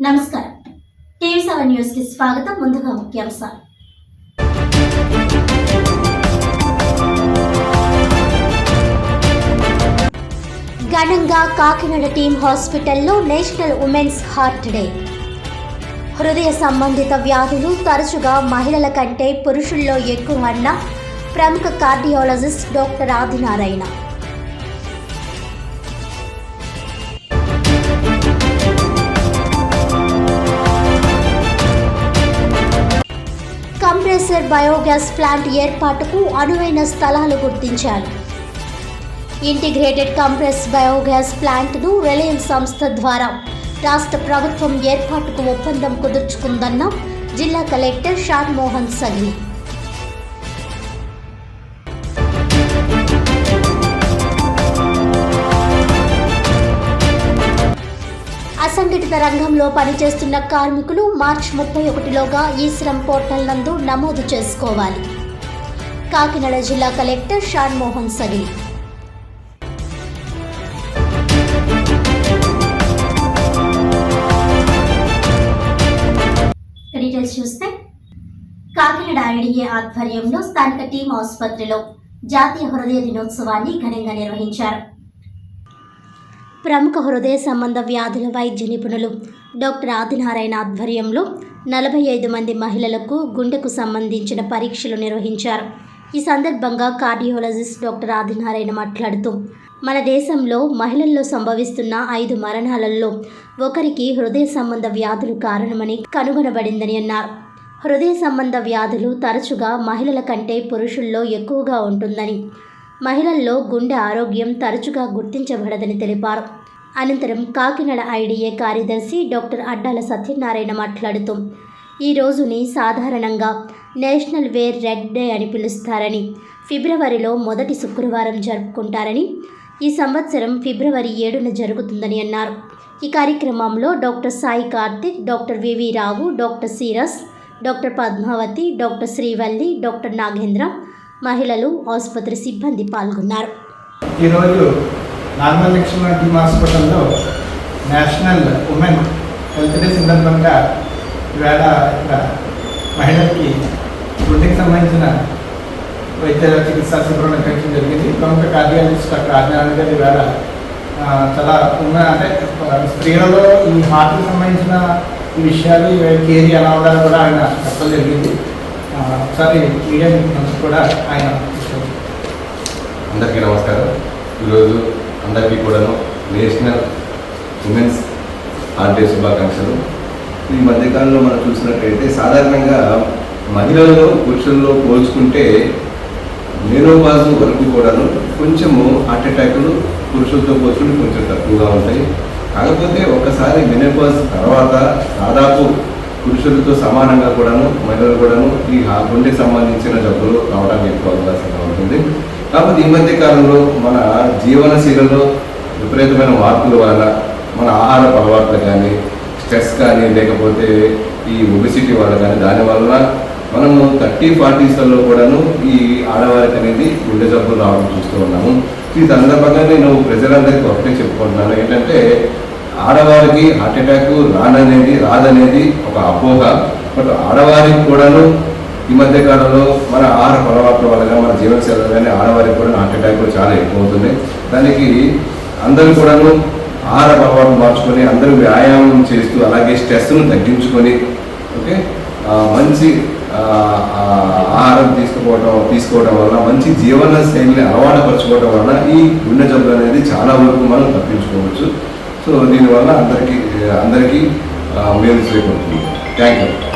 నమస్కారం. TV seven న్యూస్కి స్వాగతం. ముందుగా ముఖ్యాంశాలు. ఘనంగా కాకినాడ టీమ్ హాస్పిటల్లో నేషనల్ ఉమెన్స్ హార్ట్ డే. హృదయ సంబంధిత వ్యాధులు తరచుగా మహిళల కంటే పురుషుల్లో ఎక్కువ అన్న ప్రముఖ cardiologist doctor Adinarayana. Compressor biogas plant ఏర్పాటుకు అనువైన స్థలాలు గుర్తించారు. ఇంటిగ్రేటెడ్ కంప్రెస్ బయోగ్యాస్ ప్లాంట్ను రిలయన్స్ సంస్థ ద్వారా రాష్ట్ర ప్రభుత్వం ఏర్పాటుకు ఒప్పందం కుదుర్చుకుందన్న జిల్లా కలెక్టర్ షాన్ మోహన్ అసంఘటిత రంగంలో పనిచేస్తున్న కార్మికులు మార్చి ముప్పై ఒకటిలోగా ఈ శ్రమ్ పోర్టల్ నందు నమోదు చేసుకోవాలి. కాకినాడ జిల్లా కలెక్టర్ షాన్ మోహన్ సగిలి డీటెయిల్స్ చూస్తే కాకినాడ ఐడిఏ ఆధ్వర్యంలో స్థానిక టీం ఆసుపత్రిలో జాతీయ హృదయ దినోత్సవాన్ని ఘనంగా నిర్వహించారు. ప్రముఖ హృదయ సంబంధ వ్యాధుల వైద్య నిపుణులు డాక్టర్ ఆదినారాయణ ఆధ్వర్యంలో నలభై ఐదు మంది మహిళలకు గుండెకు సంబంధించిన పరీక్షలు నిర్వహించారు. ఈ సందర్భంగా కార్డియోలజిస్ట్ డాక్టర్ ఆదినారాయణ మాట్లాడుతూ మన దేశంలో మహిళల్లో సంభవిస్తున్న ఐదు మరణాలలో ఒకరికి హృదయ సంబంధ వ్యాధులు కారణమని కనుగొనబడిందని అన్నారు. హృదయ సంబంధ వ్యాధులు తరచుగా మహిళల కంటే పురుషుల్లో ఎక్కువగా ఉంటుందని మహిళల్లో గుండె ఆరోగ్యం తరచుగా గుర్తించబడదని తెలిపారు. అనంతరం కాకినాడ ఐడిఏ కార్యదర్శి డాక్టర్ అడ్డాల సత్యనారాయణ మాట్లాడుతూ ఈ రోజుని సాధారణంగా నేషనల్ వేర్ రెడ్ డే అని పిలుస్తారని ఫిబ్రవరిలో మొదటి శుక్రవారం జరుపుకుంటారని ఈ సంవత్సరం ఫిబ్రవరి ఏడున జరుగుతుందని అన్నారు. ఈ కార్యక్రమంలో doctor Sai Karthik doctor VV Rao doctor serous doctor Padmavathi doctor Srivalli doctor Nagendra మహిళలు ఆసుపత్రి సిబ్బంది పాల్గొన్నారు. ఈరోజు నార్మల్ లక్ష్మణ టీమ్ హాస్పిటల్లో నేషనల్ ఉమెన్ హెల్త్ డే సందర్భంగా ఈవేళ ఇక్కడ మహిళలకి గుండెకి సంబంధించిన వైద్య చికిత్సా శిబిరం నిర్వహించడం జరిగింది. ప్రముఖ కార్డియాలజిస్ట్ డాక్టర్ ఆదినారాయణ గారు ఈవేళ చాలా ఉన్న అంటే స్త్రీలలో ఈ హార్ట్కి సంబంధించిన ఈ విషయాలు ఈ కేర్ ఎలా ఉండాలో కూడా ఆయన చెప్పడం జరిగింది. ఒకసారి మీడియా నుంచి కూడా ఆయన. అందరికీ నమస్కారం. ఈరోజు అందరికీ కూడాను నేషనల్ ఉమెన్స్ హార్ట్ డే శుభాకాంక్షలు. ఈ మధ్యకాలంలో మనం చూసినట్టయితే సాధారణంగా మహిళల్లో పురుషుల్లో పోల్చుకుంటే మేనోపాజ్ వరకు కూడాను కొంచెము హార్ట్ అటాకులు పురుషులతో పోల్చుకుంటే కొంచెం తక్కువగా ఉంటాయి. కాకపోతే ఒకసారి మెనోపాజ్ తర్వాత దాదాపు పురుషులతో సమానంగా కూడాను మహిళలు కూడాను ఈ గుండెకి సంబంధించిన జబ్బులు రావడానికి ఎక్కువ అవకాశంగా ఉంటుంది. కాకపోతే ఈ మధ్య కాలంలో మన జీవనశీలలో విపరీతమైన మార్పుల వలన మన ఆహార అలవాట్లు కానీ స్ట్రెస్ కానీ లేకపోతే ఈ ఒబిసిటీ వల్ల కానీ దాని వలన మనము థర్టీ ఫార్టీస్లలో కూడాను ఈ ఆడవారికి అనేది గుండె జబ్బులు రావడం చూస్తూ ఉన్నాము. ఈ సందర్భంగా నేను ప్రజలందరికీ ఒకటే చెప్పుకుంటున్నాను. ఏంటంటే ఆడవారికి హార్ట్ అటాక్ రాననేది రాదనేది ఒక అపోహ. బట్ ఆడవారికి కూడాను ఈ మధ్య కాలంలో మన ఆహార పొరపాట్ల వల్ల కానీ మన జీవనశైలి కానీ ఆడవారికి కూడా హార్ట్ అటాక్ చాలా ఎక్కువ అవుతుంది దానికి అందరూ కూడాను ఆహార పొరపాటు మార్చుకొని అందరూ వ్యాయామం చేస్తూ అలాగే స్ట్రెస్ను తగ్గించుకొని ఓకే? మంచి ఆహారం తీసుకోవడం తీసుకోవడం వల్ల మంచి జీవన శైలిని అలవాటు పరచుకోవడం వల్ల ఈ గుండె జబ్బులు అనేది చాలా వరకు మనం తప్పించుకోవచ్చు. సో దీనివల్ల అందరికీ అందరికీ మేలు చేకూరుతుంది థ్యాంక్ యూ